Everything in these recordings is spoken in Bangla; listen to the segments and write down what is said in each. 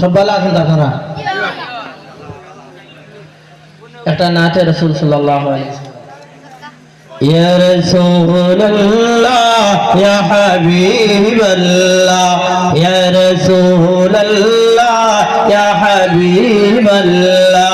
সব ভালো আছেন তো আপনারা একটা নাচে রসুল সাল্লাহ يا رسول الله يا حبيب الله يا رسول الله يا حبيب الله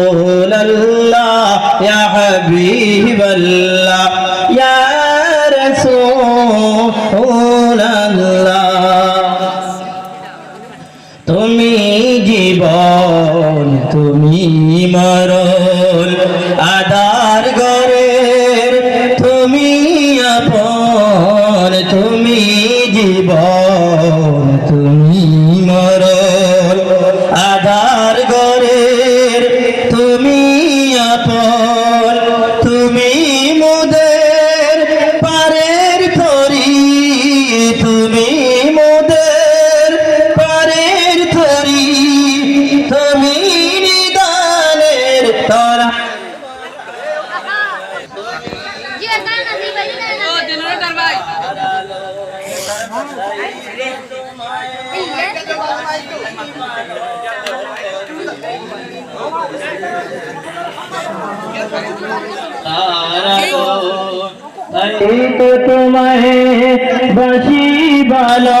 রাসূলুল্লাহ ইয়া হাবিবাল্লাহ ইয়া রাসূলুল্লাহ তুমি জীবন, তুমি মরণ আদার গরের তুমি আপন, তুমি জীবন, তুমি তুমি নিদানের তরা nanti. তো তোমায় বাসি ভালো